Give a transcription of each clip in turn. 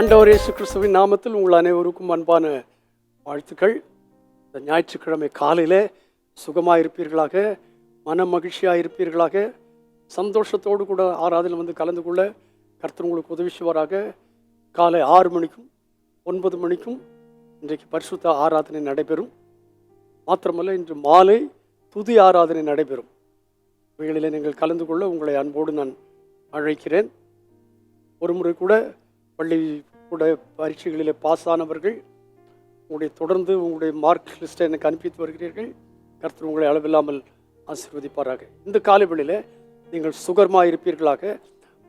அண்டவர் இயேசு கிறிஸ்துவின் நாமத்தில் உங்கள் அனைவருக்கும் அன்பான வாழ்த்துக்கள். இந்த ஞாயிற்றுக்கிழமை காலையில் சுகமாக இருப்பீர்களாக மன மகிழ்ச்சியாக இருப்பீர்களாக சந்தோஷத்தோடு கூட ஆராதனை வந்து கலந்து கொள்ள கர்த்தர் உங்களுக்கு உதவி செய்வாராக காலை ஆறு மணிக்கும் ஒன்பது மணிக்கும் இன்றைக்கு பரிசுத்த ஆராதனை நடைபெறும். மாத்திரமல்ல இன்று மாலை துதி ஆராதனை நடைபெறும். இவைகளில் நீங்கள் கலந்து கொள்ள உங்களை அன்போடு நான் அழைக்கிறேன். ஒரு முறை கூட பள்ளிக்கூட பரீட்சைகளில் பாஸ் ஆனவர்கள் உங்களுடைய தொடர்ந்து உங்களுடைய மார்க் லிஸ்ட்டை எனக்கு அனுப்பித்து வருகிறீர்கள். கருத்து உங்களை அளவில்லாமல் ஆசீர்வதிப்பாராக. இந்த காலவெளியில் நீங்கள் சுகரமாக இருப்பீர்களாக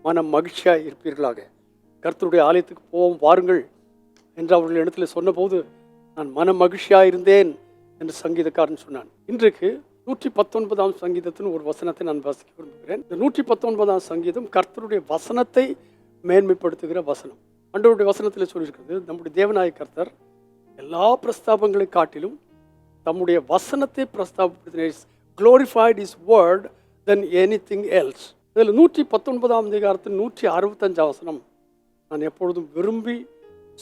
மன மகிழ்ச்சியாக இருப்பீர்களாக. கர்த்தருடைய ஆலயத்துக்கு போவோம் வாருங்கள் என்று அவர்கள் இடத்துல சொன்னபோது நான் மன மகிழ்ச்சியாக இருந்தேன் என்று சங்கீதக்காரன் சொன்னான். இன்றைக்கு நூற்றி பத்தொன்பதாம் சங்கீதத்தின் ஒரு வசனத்தை நான் வசிக்க விரும்புகிறேன். இந்த நூற்றி பத்தொன்பதாம் சங்கீதம் கர்த்தருடைய வசனத்தை மேன்மைப்படுத்துகிற வசனம். அன்றவருடைய வசனத்தில் சொல்லியிருக்கிறது நம்முடைய தேவநாய கர்த்தர் எல்லா பிரஸ்தாபங்களை காட்டிலும் தம்முடைய வசனத்தை பிரஸ்தாபப்படுத்தின is word then anything else இதில் நூற்றி பத்தொன்பதாம் அதிகாரத்தில் நூற்றி அறுபத்தஞ்சாம் வசனம். நான் எப்பொழுதும் விரும்பி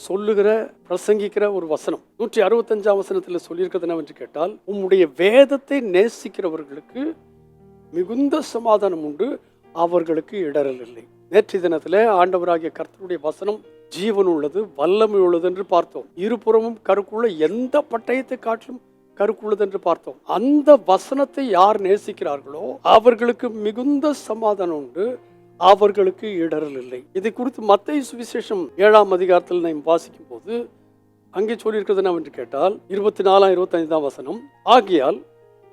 சொல்லுகிற பிரசங்கிக்கிற ஒரு வசனம். நூற்றி அறுபத்தஞ்சாம் வசனத்தில் சொல்லியிருக்கிறது என்னவென்று கேட்டால் உம்முடைய வேதத்தை நேசிக்கிறவர்களுக்கு மிகுந்த சமாதானம் உண்டு அவர்களுக்கு இடரல் இல்லை. நேற்று தினத்தில் ஆண்டவராகிய கர்த்தருடைய வசனம் ஜீவன் உள்ளது வல்லமை உள்ளது என்று பார்த்தோம். இருபுறமும் கருக்குள்ள எந்த பட்டயத்தை காட்டிலும் கருக்குள்ளது என்று பார்த்தோம். அந்த வசனத்தை யார் நேசிக்கிறார்களோ அவர்களுக்கு மிகுந்த சமாதானம் உண்டு அவர்களுக்கு இடரல் இல்லை. இதை குறித்து மத்திய சுவிசேஷம் ஏழாம் அதிகாரத்தில் நாம் வாசிக்கும் போது அங்கே சொல்லியிருக்கிறது என்று கேட்டால் இருபத்தி நாலாம் இருபத்தைந்தாம் வசனம் ஆகியால்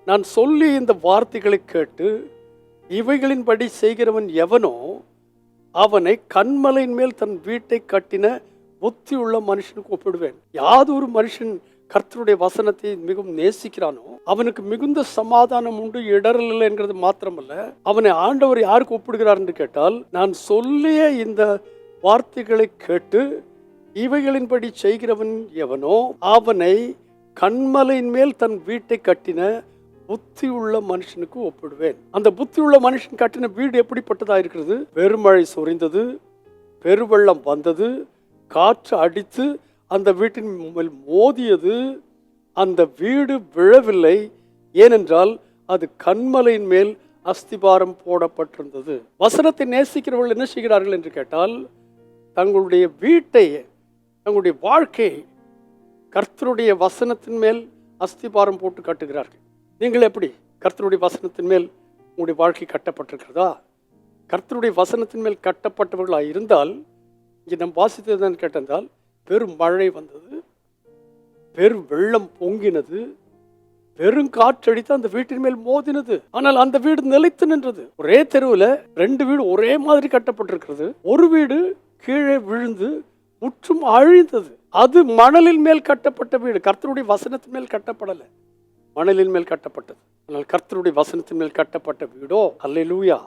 நான் சொல்லி இந்த வார்த்தைகளை கேட்டு இவைகளின்படி செய்கிறவன் எவனோ அவனை கண்மலையின் மேல் தன் வீட்டை கட்டின புத்தி உள்ள மனுஷனுக்கு ஒப்பிடுவேன். யாதொரு மனுஷன் கர்த்தருடைய வசனத்தை மிகவும் நேசிக்கிறானோ அவனுக்கு மிகுந்த சமாதானம் உண்டு இடரல் இல்லை என்கிறது மாத்திரமல்ல. அவனை ஆண்டவர் யாருக்கு ஒப்பிடுகிறார் என்று கேட்டால் நான் சொல்லிய இந்த வார்த்தைகளை கேட்டு இவைகளின்படி செய்கிறவன் எவனோ அவனை கண்மலையின் மேல் தன் வீட்டை கட்டின புத்தி உள்ள மனுஷனுக்கு ஒப்பிடுவேன். அந்த புத்தி உள்ள மனுஷன் கட்டின வீடு எப்படிப்பட்டதா இருக்கிறது? பெருமழை சொரிந்தது பெருவெள்ளம் வந்தது காற்று அடித்து அந்த வீட்டின் மேல் மோதியது. அந்த வீடு விழவில்லை ஏனென்றால் அது கண்மலையின் மேல் அஸ்திபாரம் போடப்பட்டிருந்தது. வசனத்தை நேசிக்கிறவர்கள் என்ன செய்கிறார்கள் என்று கேட்டால் தங்களுடைய வீட்டை தங்களுடைய வாழ்க்கையை கர்த்தருடைய வசனத்தின் மேல் அஸ்திபாரம் போட்டு கட்டுகிறார்கள். நீங்கள் எப்படி கர்த்தருடைய வசனத்தின் மேல் உங்களுடைய வாழ்க்கை கட்டப்பட்டிருக்கிறதா? கர்த்தருடைய வசனத்தின் மேல் கட்டப்பட்டவர்களாக இருந்தால் இங்கே நம் வாசித்ததுதான் கேட்டிருந்தால் பெரும் மழை வந்தது பெரும் வெள்ளம் பொங்கினது பெரும் காற்றடித்து அந்த வீட்டின் மேல் மோதினது. ஆனால் அந்த வீடு நிலைத்து நின்றது. ஒரே தெருவில் ரெண்டு வீடு ஒரே மாதிரி கட்டப்பட்டிருக்கிறது. ஒரு வீடு கீழே விழுந்து முற்றும் அழிந்தது. அது மணலின் மேல் கட்டப்பட்ட வீடு. கர்த்தருடைய வசனத்தின் மேல் கட்டப்படலை. மணலின் மேல் கட்டப்பட்டது. ஆனால் கர்த்தருடைய வசனத்தின் மேல் கட்டப்பட்ட வீடோ அல்லேலூயா.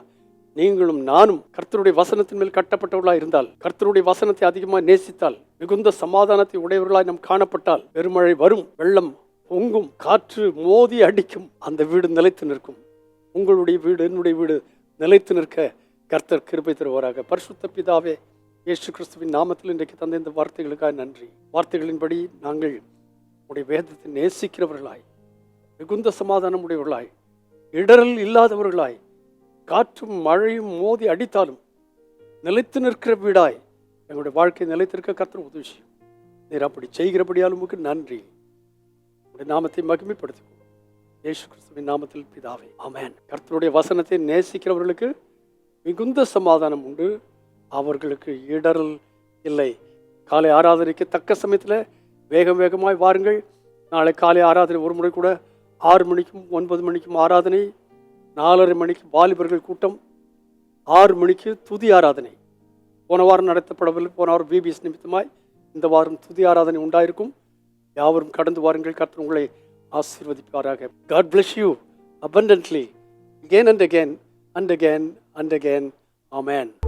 நீங்களும் நானும் கர்த்தருடைய வசனத்தின் மேல் கட்டப்பட்டவர்களாக இருந்தால் கர்த்தருடைய வசனத்தை அதிகமாக நேசித்தால் மிகுந்த சமாதானத்தை உடையவர்களாய் நாம் காணப்பட்டால் பெருமழை வரும் வெள்ளம் பொங்கும் காற்று மோதி அடிக்கும் அந்த வீடு நிலைத்து நிற்கும். உங்களுடைய வீடு என்னுடைய வீடு நிலைத்து நிற்க கர்த்தர் கிருபை தருவாராக. பரிசுத்த பிதாவே இயேசு கிறிஸ்துவின் நாமத்தில் இன்றைக்கு தந்த இந்த வார்த்தைகளுக்காக நன்றி. வார்த்தைகளின்படி நாங்கள் உடைய வேதத்தை நேசிக்கிறவர்களாய் மிகுந்த சமாதானம் உடையவர்களாய் இடரல் இல்லாதவர்களாய் காற்றும் மழையும் மோதி அடித்தாலும் நிலைத்து நிற்கிற வீடாய் எங்களுடைய வாழ்க்கை நிலைத்திருக்க கர்த்தர் உதவி செய்யும் நீர் அப்படி செய்கிறபடியால் உமக்கு நன்றி. உடைய நாமத்தை மகிமைப்படுத்துவோம் இயேசு கிறிஸ்துவின் நாமத்தில் பிதாவே ஆமேன். கர்த்தருடைய வசனத்தை நேசிக்கிறவர்களுக்கு மிகுந்த சமாதானம் உண்டு. அவர்களுக்கு இடரல் இல்லை. காலை ஆராதனைக்கு தக்க சமயத்தில் வேகம் வேகமாய் வாருங்கள். நாளை காலை ஆராதனை ஒரு முறை கூட ஆறு மணிக்கும் ஒன்பது மணிக்கும் ஆராதனை நாலரை மணிக்கு வாலிபர்கள் கூட்டம் ஆறு மணிக்கு துதி ஆராதனை. போன வாரம் நடத்தப்படவில்லை போன வாரம் பிபிஎஸ் நிமித்தமாய் இந்த வாரம் துதி ஆராதனை உண்டாயிருக்கும். யாவரும் கடந்து வாருங்கள் கர்த்தர் உங்களை ஆசீர்வதிப்பாராக. God bless you abundantly. Again and again and again and again. Amen.